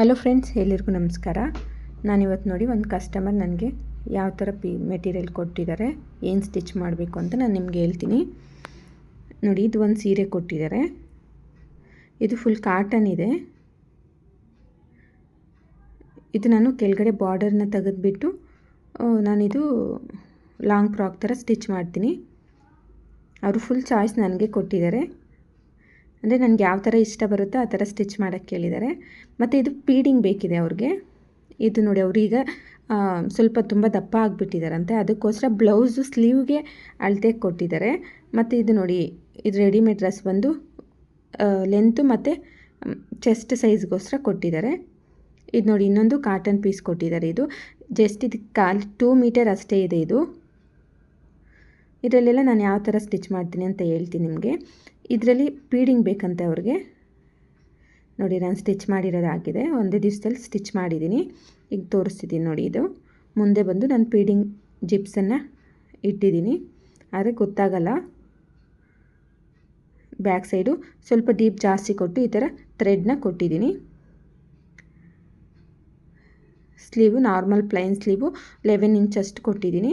Hello friends ಎಲ್ಲರಿಗೂ ನಮಸ್ಕಾರ. ನಾನಿವತ್ತು ನೋಡಿ ಒಂದು ಕಸ್ಟಮರ್ ನನಗೆ ಯಾವ ಥರ ಪಿ ಮೆಟೀರಿಯಲ್ ಕೊಟ್ಟಿದ್ದಾರೆ, ಏನು ಸ್ಟಿಚ್ ಮಾಡಬೇಕು ಅಂತ ನಾನು ನಿಮಗೆ ಹೇಳ್ತೀನಿ. ನೋಡಿ, ಇದು ಒಂದು ಸೀರೆ ಕೊಟ್ಟಿದ್ದಾರೆ. ಇದು ಫುಲ್ ಕಾಟನ್ ಇದೆ. ಇದು ನಾನು ಕೆಳಗಡೆ ಬಾರ್ಡರ್ನ ತೆಗೆದುಬಿಟ್ಟು ನಾನಿದು ಲಾಂಗ್ ಫ್ರಾಕ್ ಥರ ಸ್ಟಿಚ್ ಮಾಡ್ತೀನಿ. ಅವರು ಫುಲ್ ಚಾಯ್ಸ್ ನನಗೆ ಕೊಟ್ಟಿದ್ದಾರೆ. ಅಂದರೆ ನನಗೆ ಯಾವ ಥರ ಇಷ್ಟ ಬರುತ್ತೋ ಆ ಥರ ಸ್ಟಿಚ್ ಮಾಡೋಕ್ಕೆ ಕೇಳಿದ್ದಾರೆ. ಮತ್ತು ಇದು ಪೀಡಿಂಗ್ ಬೇಕಿದೆ ಅವ್ರಿಗೆ. ಇದು ನೋಡಿ ಅವ್ರೀಗ ಸ್ವಲ್ಪ ತುಂಬ ದಪ್ಪ ಆಗಿಬಿಟ್ಟಿದ್ದಾರಂತೆ. ಅದಕ್ಕೋಸ್ಕರ ಬ್ಲೌಸು ಸ್ಲೀವ್ಗೆ ಅಳತೆ ಕೊಟ್ಟಿದ್ದಾರೆ. ಮತ್ತು ಇದು ನೋಡಿ, ಇದು ರೆಡಿಮೇಡ್ ಡ್ರೆಸ್ ಬಂದು ಲೆಂತು ಮತ್ತು ಚೆಸ್ಟ್ ಸೈಜ್ಗೋಸ್ಕರ ಕೊಟ್ಟಿದ್ದಾರೆ. ಇದು ನೋಡಿ ಇನ್ನೊಂದು ಕಾಟನ್ ಪೀಸ್ ಕೊಟ್ಟಿದ್ದಾರೆ ಇದು. ಜಸ್ಟ್ ಇದು ಕಾಲು ಟೂ ಮೀಟರ್ ಅಷ್ಟೇ ಇದೆ ಇದು. ಇದರಲ್ಲೆಲ್ಲ ನಾನು ಯಾವ ಥರ ಸ್ಟಿಚ್ ಮಾಡ್ತೀನಿ ಅಂತ ಹೇಳ್ತೀನಿ ನಿಮಗೆ. ಇದರಲ್ಲಿ ಪೀಡಿಂಗ್ ಬೇಕಂತೆ ಅವ್ರಿಗೆ. ನೋಡಿ, ನಾನು ಸ್ಟಿಚ್ ಮಾಡಿರೋದಾಗಿದೆ. ಒಂದೇ ದಿವಸದಲ್ಲಿ ಸ್ಟಿಚ್ ಮಾಡಿದ್ದೀನಿ. ಈಗ ತೋರಿಸ್ತಿದ್ದೀನಿ ನೋಡಿ ಇದು. ಮುಂದೆ ಬಂದು ನಾನು ಪೀಡಿಂಗ್ ಜಿಪ್ಸನ್ನು ಇಟ್ಟಿದ್ದೀನಿ. ಆದರೆ ಗೊತ್ತಾಗಲ್ಲ. ಬ್ಯಾಕ್ ಸೈಡು ಸ್ವಲ್ಪ ಡೀಪ್ ಜಾಸ್ತಿ ಕೊಟ್ಟು ಈ ಥರ ಥ್ರೆಡ್ನ ಕೊಟ್ಟಿದ್ದೀನಿ. Sleeve normal plain sleeve eleven inch ಕೊಟ್ಟಿದ್ದೀನಿ.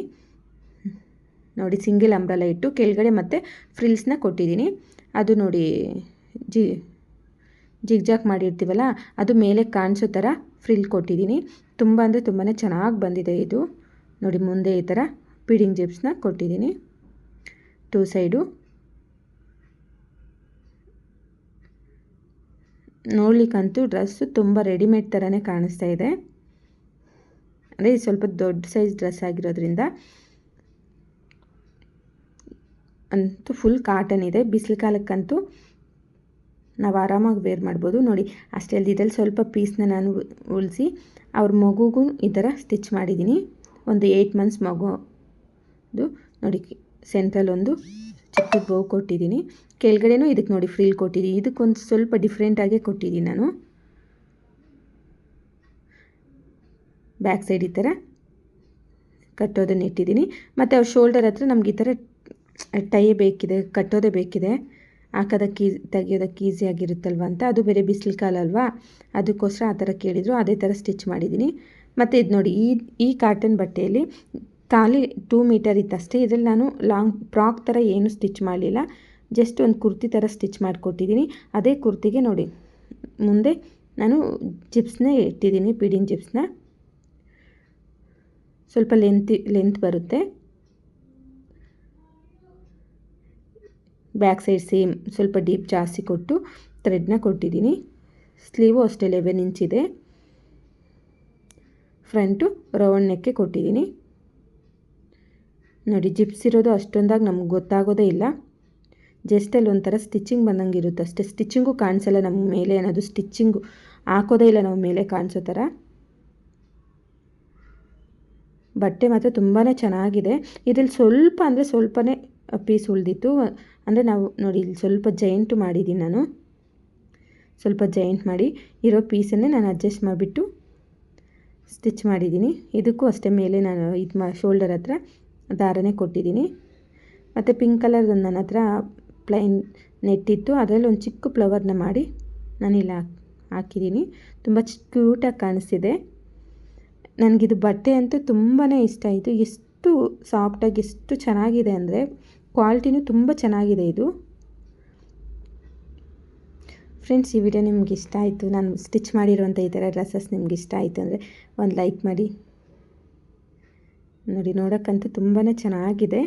ನೋಡಿ, ಸಿಂಗಲ್ ಅಂಬ್ರಲ್ಲ ಇಟ್ಟು ಕೆಳಗಡೆ ಮತ್ತು ಫ್ರಿಲ್ಸ್ನ ಕೊಟ್ಟಿದ್ದೀನಿ. ಅದು ನೋಡಿ, ಜಿ ಜಿಗ್ಜಾಕ್ ಮಾಡಿರ್ತೀವಲ್ಲ, ಅದು ಮೇಲೆ ಕಾಣಿಸೋ ಥರ ಫ್ರಿಲ್ ಕೊಟ್ಟಿದ್ದೀನಿ. ತುಂಬ ಅಂದರೆ ತುಂಬಾ ಚೆನ್ನಾಗಿ ಬಂದಿದೆ ಇದು. ನೋಡಿ, ಮುಂದೆ ಈ ಥರ ಪೀಡಿಂಗ್ ಜಿಪ್ಸ್ನ ಕೊಟ್ಟಿದ್ದೀನಿ. ಟೂ ಸೈಡು ನೋಡ್ಲಿಕ್ಕಂತೂ ಡ್ರೆಸ್ಸು ತುಂಬ ರೆಡಿಮೇಡ್ ಥರನೇ ಕಾಣಿಸ್ತಾ ಇದೆ. ಅಂದರೆ ಸ್ವಲ್ಪ ದೊಡ್ಡ ಸೈಜ್ ಡ್ರೆಸ್ ಆಗಿರೋದ್ರಿಂದ ಅಂತೂ ಫುಲ್ ಕಾಟನ್ ಇದೆ. ಬಿಸಿಲು ಕಾಲಕ್ಕಂತೂ ನಾವು ಆರಾಮಾಗಿ ವೇರ್ ಮಾಡ್ಬೋದು. ನೋಡಿ, ಅಷ್ಟೇ ಅಲ್ಲದೆ ಇದರಲ್ಲಿ ಸ್ವಲ್ಪ ಪೀಸ್ನ ನಾನು ಉಳಿಸಿ ಅವ್ರ ಮಗುಗೂ ಈ ಥರ ಸ್ಟಿಚ್ ಮಾಡಿದ್ದೀನಿ. ಒಂದು ಏಯ್ಟ್ ಮಂತ್ಸ್ ಮಗುದು ನೋಡಿ ಸೆಂಟ್ರಲ್ಲಿ ಒಂದು ಚಿಕ್ಕ ಬೋ ಕೊಟ್ಟಿದ್ದೀನಿ. ಕೆಳಗಡೆನೂ ಇದಕ್ಕೆ ನೋಡಿ ಫ್ರೀಲ್ ಕೊಟ್ಟಿದ್ದೀನಿ. ಇದಕ್ಕೊಂದು ಸ್ವಲ್ಪ ಡಿಫ್ರೆಂಟಾಗೇ ಕೊಟ್ಟಿದ್ದೀನಿ ನಾನು. ಬ್ಯಾಕ್ ಸೈಡ್ ಈ ಥರ ಕಟ್ಟೋದನ್ನು ಇಟ್ಟಿದ್ದೀನಿ. ಮತ್ತು ಅವ್ರ ಶೋಲ್ಡರ್ ಹತ್ರ ನಮ್ಗೆ ಈ ಥರ ಟೈ ಬೇಕಿದೆ, ಕಟ್ಟೋದೇ ಬೇಕಿದೆ. ಹಾಕೋದಕ್ಕೆ ತೆಗೆಯೋದಕ್ಕೆ ಈಸಿಯಾಗಿರುತ್ತಲ್ವ ಅಂತ. ಅದು ಬೇರೆ ಬಿಸಿಲು ಕಾಲ ಅಲ್ವಾ? ಅದಕ್ಕೋಸ್ಕರ ಆ ಥರ ಕೇಳಿದರು. ಅದೇ ಥರ ಸ್ಟಿಚ್ ಮಾಡಿದ್ದೀನಿ. ಮತ್ತು ಇದು ನೋಡಿ, ಈ ಈ ಕಾಟನ್ ಬಟ್ಟೆಯಲ್ಲಿ ಖಾಲಿ ಟೂ ಮೀಟರ್ ಇತ್ತಷ್ಟೇ. ಇದರಲ್ಲಿ ನಾನು ಲಾಂಗ್ ಫ್ರಾಕ್ ಥರ ಏನು ಸ್ಟಿಚ್ ಮಾಡಲಿಲ್ಲ. ಜಸ್ಟ್ ಒಂದು ಕುರ್ತಿ ಥರ ಸ್ಟಿಚ್ ಮಾಡಿಕೊಟ್ಟಿದ್ದೀನಿ. ಅದೇ ಕುರ್ತಿಗೆ ನೋಡಿ, ಮುಂದೆ ನಾನು ಜಿಪ್ಸ್ನೇ ಇಟ್ಟಿದ್ದೀನಿ, ಪಿಡಿನ್ ಜಿಪ್ಸ್ನ. ಸ್ವಲ್ಪ ಲೆಂತ್ ಲೆಂತ್ ಬರುತ್ತೆ. ಬ್ಯಾಕ್ ಸೈಡ್ ಸೇಮ್ ಸ್ವಲ್ಪ ಡೀಪ್ ಜಾಸ್ತಿ ಕೊಟ್ಟು ಥ್ರೆಡ್ನ ಕೊಟ್ಟಿದ್ದೀನಿ. ಸ್ಲೀವು ಅಷ್ಟೇ ಲೆವೆನ್ ಇಂಚ್ ಇದೆ. ಫ್ರಂಟು ರೌಂಡ್ ನೆಕ್ಕೆ ಕೊಟ್ಟಿದ್ದೀನಿ. ನೋಡಿ, ಜಿಪ್ಸ್ ಇರೋದು ಅಷ್ಟೊಂದಾಗಿ ನಮ್ಗೆ ಗೊತ್ತಾಗೋದೇ ಇಲ್ಲ. ಜಸ್ಟ್ ಅಲ್ಲಿ ಒಂಥರ ಸ್ಟಿಚಿಂಗ್ ಬಂದಂಗೆ ಇರುತ್ತೆ ಅಷ್ಟೇ. ಸ್ಟಿಚಿಂಗು ಕಾಣಿಸಲ್ಲ ನಮ್ಮ ಮೇಲೆ ಅನ್ನೋದು ಸ್ಟಿಚಿಂಗು ಹಾಕೋದೇ ಇಲ್ಲ ನಮ್ಮ ಮೇಲೆ ಕಾಣಿಸೋ ಥರ. ಬಟ್ಟೆ ಮಾತ್ರ ತುಂಬಾ ಚೆನ್ನಾಗಿದೆ. ಇದರಲ್ಲಿ ಸ್ವಲ್ಪ ಅಂದರೆ ಸ್ವಲ್ಪನೇ ಪೀಸ್ ಉಳಿದಿತ್ತು. ಅಂದರೆ ನಾವು ನೋಡಿ ಇಲ್ಲಿ ಸ್ವಲ್ಪ ಜೈಂಟು ಮಾಡಿದ್ದೀನಿ ನಾನು. ಸ್ವಲ್ಪ ಜೈಂಟ್ ಮಾಡಿ ಇರೋ ಪೀಸನ್ನೇ ನಾನು ಅಡ್ಜಸ್ಟ್ ಮಾಡಿಬಿಟ್ಟು ಸ್ಟಿಚ್ ಮಾಡಿದ್ದೀನಿ. ಇದಕ್ಕೂ ಅಷ್ಟೇ ಮೇಲೆ ನಾನು ಇದು ಮಾ ಶೋಲ್ಡರ್ ಹತ್ರ ದಾರನೇ ಕೊಟ್ಟಿದ್ದೀನಿ. ಮತ್ತು ಪಿಂಕ್ ಕಲರ್ದು ನನ್ನ ಹತ್ರ ಪ್ಲೈನ್ ನೆಟ್ಟಿತ್ತು ಅದರಲ್ಲಿ ಒಂದು ಚಿಕ್ಕ ಫ್ಲವರ್ನ ಮಾಡಿ ನಾನಿಲ್ಲ ಹಾಕಿದ್ದೀನಿ. ತುಂಬ ಕ್ಯೂಟಾಗಿ ಕಾಣಿಸ್ತಿದೆ. ನನಗಿದು ಬಟ್ಟೆ ಅಂತೂ ತುಂಬಾ ಇಷ್ಟ ಆಯಿತು. ಎಷ್ಟು ಸಾಫ್ಟಾಗಿ ಎಷ್ಟು ಚೆನ್ನಾಗಿದೆ ಅಂದರೆ ಕ್ವಾಲಿಟಿನೂ ತುಂಬ ಚೆನ್ನಾಗಿದೆ ಇದು. ಫ್ರೆಂಡ್ಸ್ ಈ ವಿಡಿಯೋ ನಿಮ್ಗೆ ಇಷ್ಟ ಆಯಿತು? ನಾನು ಸ್ಟಿಚ್ ಮಾಡಿರುವಂಥ ಈ ಥರ ಡ್ರೆಸ್ಸಸ್ ನಿಮ್ಗೆ ಇಷ್ಟ ಆಯಿತು ಅಂದರೆ ಒಂದು ಲೈಕ್ ಮಾಡಿ. ನೋಡಿ, ನೋಡೋಕ್ಕಂತೂ ತುಂಬಾ ಚೆನ್ನಾಗಿದೆ.